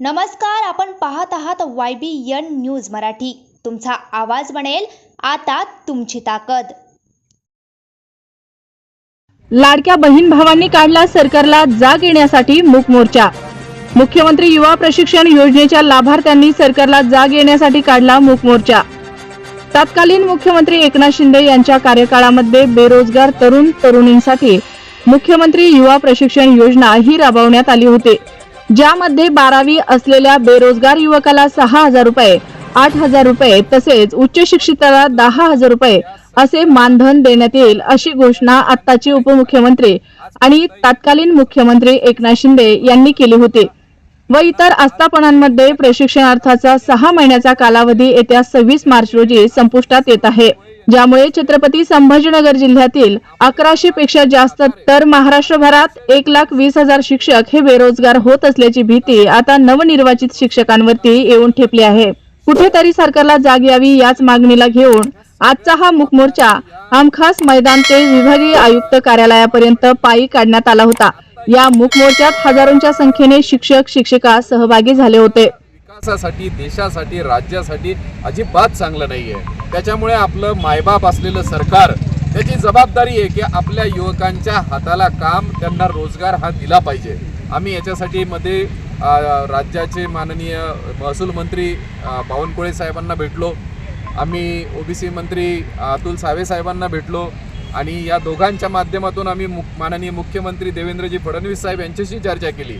नमस्कार आपण पाहत आहात Y B N news Marathi. तुमचा आवाज बनेल आता तुमची ताकद. लाडक्या बहीण भावांनी काढला सरकारला जाग येण्यासाठी मूक मोर्चा. मुख्यमंत्री युवा प्रशिक्षण योजनेच्या लाभार्थ्यांनी सरकारला जाग येण्यासाठी काढला मूक मोर्चा. तत्कालीन मुख्यमंत्री एकनाथ शिंदे यांच्या कार्यकाळामध्ये बेरोजगार तरुण तरुणींसाठी मुख्यमंत्री युवा प्रशिक्षण योजना ही राबवण्यात आली होती. ज्यामध्ये बारावी असलेल्या बेरोजगार युवकाला सहा हजार रुपये आठ हजार रुपये तसेच उच्च शिक्षिताला दहा हजार रुपये असे मानधन देण्यात येईल अशी घोषणा आत्ताचे उपमुख्यमंत्री आणि तत्कालीन मुख्यमंत्री एकनाथ शिंदे यांनी केली होती व इतर आस्थापनांमध्ये प्रशिक्षणार्थाचा सहा महिन्याचा कालावधी येत्या सव्वीस मार्च रोजी संपुष्टात येत आहे. ज्यामुळे छत्रपती संभाजीनगर जिल्ह्यातील अकराशे पेक्षा जास्त तर महाराष्ट्रभरात एक लाख वीस हजार शिक्षक हे बेरोजगार होत असल्याची भीती आता नवनिर्वाचित शिक्षकांवरती येऊन ठेपली आहे. कुठेतरी सरकारला जाग यावी याच मागणीला घेऊन आजचा हा मुखमोर्चा आमखास हमखास मैदान ते विभागीय आयुक्त कार्यालयापर्यंत पायी काढण्यात आला होता. या मूक मोर्चात हजारोंच्या संख्येने शिक्षक शिक्षिका सहभागी झाले होते. विकासासाठी देशासाठी राज्यासाठी अजिबात चांगलं नाही आहे त्याच्यामुळे आपलं मायबाप असलेलं सरकार त्याची जबाबदारी आहे की आपल्या युवकांच्या हाताला काम त्यांना रोजगार हा दिला पाहिजे. आम्ही याच्यासाठी मध्ये राज्याचे माननीय महसूल मंत्री बावनकुळे साहेबांना भेटलो. आम्ही ओबीसी मंत्री अतुल सावे साहेबांना भेटलो. आणि या दोघांच्या माध्यमातून आम्ही मु माननीय मुख्यमंत्री देवेंद्रजी फडणवीस साहेब यांच्याशी चर्चा केली.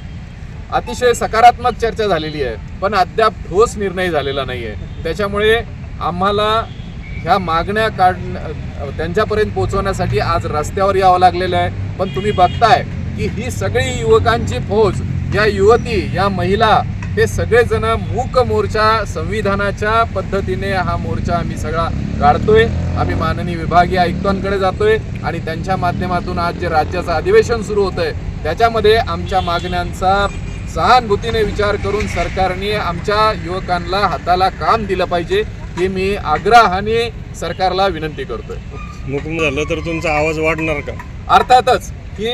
अतिशय सकारात्मक चर्चा झालेली आहे पण अद्याप ठोस निर्णय झालेला नाही आहे त्याच्यामुळे आम्हाला ह्या मागण्या काढ त्यांच्यापर्यंत पोहोचवण्यासाठी आज रस्त्यावर यावं लागलेलं आहे. पण तुम्ही बघताय की ही सगळी युवकांची फौज या युवती या महिला हे सगळेजण मूक मोर्चा संविधानाच्या पद्धतीने हा मोर्चा आम्ही सगळा काढतोय. आम्ही माननीय विभागीय आयुक्तांकडे जातोय आणि त्यांच्या माध्यमातून आज जे राज्याचं अधिवेशन सुरू होतंय त्याच्यामध्ये आमच्या मागण्यांचा सहानुभूतीने विचार करून सरकारने आमच्या युवकांना हाताला काम दिलं पाहिजे ही मी आग्रहाने सरकारला विनंती करतोय. मुकुम झालं तर तुमचा आवाज वाढणार का? अर्थातच की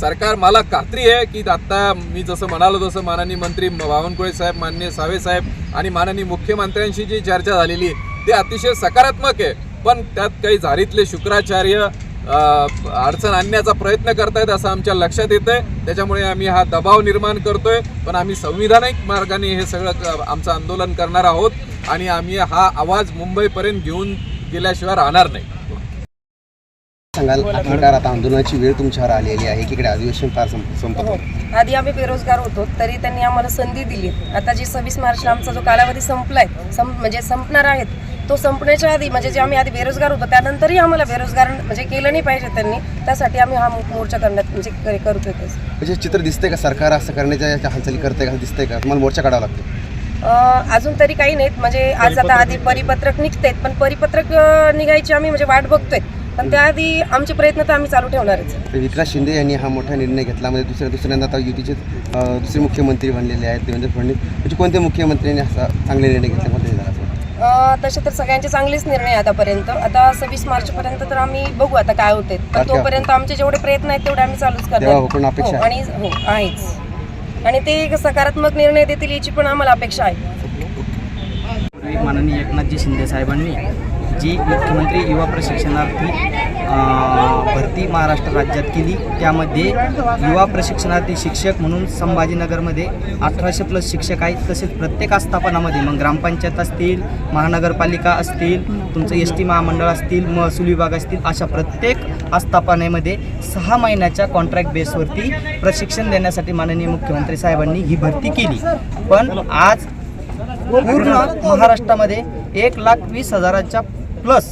सरकार मला खात्री आहे की आता मी जसं म्हणालो तसं माननीय मंत्री बावनकुळे साहेब माननीय सावे साहेब आणि माननीय मुख्यमंत्र्यांशी जी चर्चा झालेली आहे ते अतिशय सकारात्मक आहे. पण त्यात काही झारीतले शुक्राचार्य अडचण आणण्याचा प्रयत्न करतायत असं आमच्या लक्षात येत आहे त्याच्यामुळे आम्ही हा दबाव निर्माण करतोय. पण आम्ही संविधानिक मार्गाने हे सगळं क- आमचं आंदोलन करणार आहोत. आणि आम्ही हा आवाज मुंबईपर्यंत घेऊन गेल्याशिवाय राहणार नाही. सांगाल आखिरकार आता आंदोलनाची वेळ तुमच्यावर आलेली आहे एकीकडे अधिवेशन फार संप- संपत हो. आधी आम्ही बेरोजगार होतो तरी त्यांनी आम्हाला संधी दिली. आता जी सव्वीस मार्चला आमचा जो कालावधी संपलाय सं म्हणजे संपणार आहेत तो संपण्याच्या आधी म्हणजे जे आम्ही आधी बेरोजगार होतो त्यानंतरही आम्हाला बेरोजगार म्हणजे केलं नाही पाहिजे त्यांनी. त्यासाठी आम्ही हा मोर्चा करण्यात म्हणजे करे- करतोय तसं. म्हणजे चित्र दिसतंय का? सरकार असं करण्याच्या याच्या हालचाली करतंय का? दिसतंय का? तुम्हाला मोर्चा काढावा लागतो अं, अजून तरी काही नाहीत. म्हणजे आज आता आधी परिपत्रक निघतेत पण परिपत्रक अं, निघायची आम्ही म्हणजे वाट बघतोय. पण त्याआधी आमचे प्रयत्न तर आम्ही चालू ठेवणारच. तर एकनाथ शिंदे यांनी हा मोठा निर्णय घेतला. म्हणजे दुसऱ्या दुसऱ्यांदा आता युतीचे अं, दुसरे मुख्यमंत्री बनलेले आहेत देवेंद्र फडणवीस. म्हणजे कोणत्या मुख्यमंत्र्यांनी असा चांगले निर्णय घेतले? तसे तर सगळ्यांचे चांगलेच निर्णय आतापर्यंत. आता सव्वीस मार्च पर्यंत तर आम्ही बघू आता काय होते पण तोपर्यंत आमचे जेवढे प्रयत्न आहेत तेवढे आम्ही चालूच अपेक्षा हो, आणि हो आहेच. आणि ते एक सकारात्मक निर्णय देतील याची पण आम्हाला अपेक्षा आहे. माननीय एकनाथजी शिंदे साहेबांनी जी मुख्यमंत्री युवा प्रशिक्षणार्थी भरती महाराष्ट्र राज्यात केली. त्यामध्ये युवा प्रशिक्षणार्थी शिक्षक म्हणून संभाजीनगरमध्ये अठराशे प्लस शिक्षक आहेत. तसेच प्रत्येक आस्थापनामध्ये मग ग्रामपंचायत असतील महानगरपालिका असतील तुमचं एस टी महामंडळ असतील महसूल विभाग असतील अशा प्रत्येक आस्थापनेमध्ये सहा महिन्याच्या कॉन्ट्रॅक्ट बेसवरती प्रशिक्षण देण्यासाठी माननीय मुख्यमंत्री साहेबांनी ही भरती केली. पण आज पूर्ण महाराष्ट्रामध्ये एक लाख वीस हजाराच्या प्लस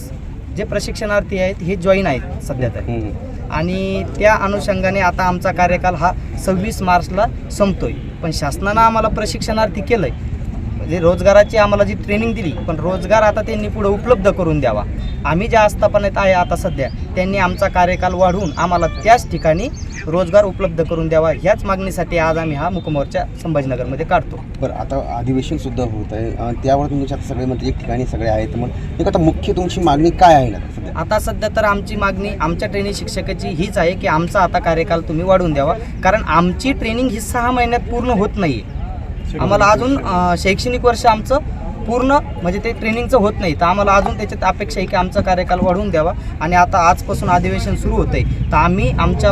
जे प्रशिक्षणार्थी आहेत हे जॉईन आहेत सध्या तर. आणि त्या अनुषंगाने आता आमचा कार्यकाल हा सव्वीस मार्चला संपतोय. पण शासनानं आम्हाला प्रशिक्षणार्थी केलं आहे म्हणजे रोजगाराची आम्हाला जी ट्रेनिंग दिली पण रोजगार आता त्यांनी पुढे उपलब्ध करून द्यावा. आम्ही ज्या आस्थापनेत आहे आता सध्या त्यांनी आमचा कार्यकाल वाढवून आम्हाला त्याच ठिकाणी रोजगार उपलब्ध करून द्यावा ह्याच मागणीसाठी आज आम्ही हा मुकमोर्चा संभाजीनगरमध्ये काढतो. बरं आता अधिवेशन सुद्धा होत आहे त्यावर तुमच्या आता सगळे मंत्री एक ठिकाणी सगळे आहेत मग एक आता मुख्य तुमची मागणी काय आहे ना सध्या? आता सध्या तर आमची मागणी आमच्या ट्रेनिंग शिक्षकाची हीच आहे की आमचा आता कार्यकाल तुम्ही वाढवून द्यावा कारण आमची ट्रेनिंग ही सहा महिन्यात पूर्ण होत नाही आम्हाला अजून शैक्षणिक वर्ष आमचं पूर्ण म्हणजे ते ट्रेनिंगचं होत नाही. तर आम्हाला अजून त्याच्यात अपेक्षा आहे की आमचा कार्यकाल वाढवून द्यावा. आणि आता आजपासून अधिवेशन सुरू होतं आहे तर आम्ही आमच्या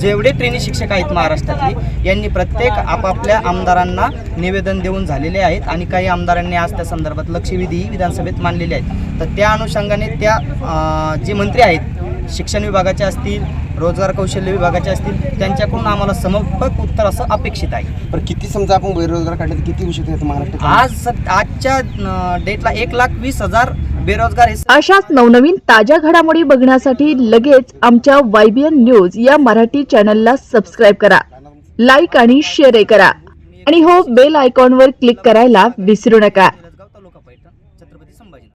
जेवढे ट्रेनिंग शिक्षक आहेत महाराष्ट्रातले यांनी प्रत्येक आपापल्या आमदारांना निवेदन देऊन झालेले आहेत. आणि काही आमदारांनी आज त्या संदर्भात लक्षवेधीही विधानसभेत मांडलेले आहेत. तर त्या अनुषंगाने त्या जे मंत्री आहेत शिक्षण विभागाचे असतील रोजगार कौशल्य विभागाचे असतील त्यांच्याकडून आम्हाला समर्पक उत्तर असं अपेक्षित आहे. पण किती समजा आपण बेरोजगार काढले तर किती होऊ शकते महाराष्ट्रात? आज सद- आजच्या डेटला एक लाख वीस हजार बेरोजगार हे अशाच नवनवीन ताज्या घडामोडी बघण्यासाठी लगेच आमच्या वायबीएन न्यूज या मराठी चॅनलला सबस्क्राईब करा लाईक आणि शेअर करा. आणि हो बेल आयकॉनवर क्लिक करायला विसरू नका.